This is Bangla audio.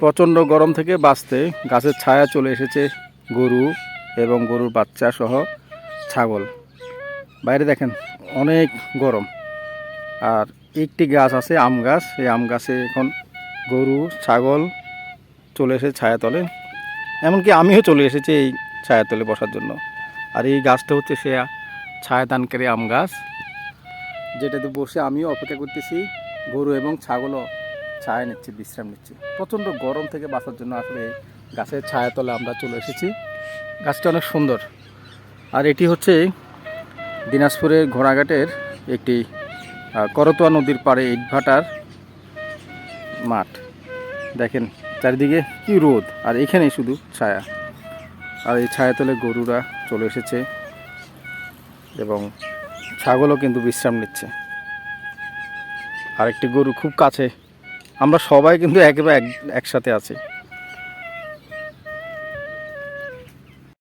প্রচণ্ড গরম থেকে বাঁচতে গাছের ছায়া চলে এসেছে গরু এবং গরুর বাচ্চা সহ ছাগল। বাইরে দেখেন, অনেক গরম। আর একটি গাছ আছে, আম গাছ। এই আম গাছে এখন গরু, ছাগল চলে এসে ছায়াতলে। এমনকি আমিও চলে এসেছি এই ছায়াতলে বসার জন্য। আর এই গাছটা হচ্ছে সে ছায়াদানকারী আম গাছ। যেটাতে বসে আমিও অপেক্ষা করতেছি গরু এবং ছাগলও। ছায়া নিচ্ছে, বিশ্রাম নিচ্ছে। প্রচণ্ড গরম থেকে বাঁচার জন্য আসলে এই গাছের ছায়াতলে আমরা চলে এসেছি। গাছটা অনেক সুন্দর। আর এটি হচ্ছে দিনাজপুরের ঘোড়াঘাটের একটি করতোয়া নদীর পাড়ে ইটভাটার মাঠ। দেখেন, চারিদিকে কি রোদ, আর এখানেই শুধু ছায়া। আর এই ছায়াতলে গরুরা চলে এসেছে এবং ছাগলও কিন্তু বিশ্রাম নিচ্ছে। আরেকটি গরু খুব কাছে আমরা সবাই কিন্তু একেবারে এক একসাথে আছি।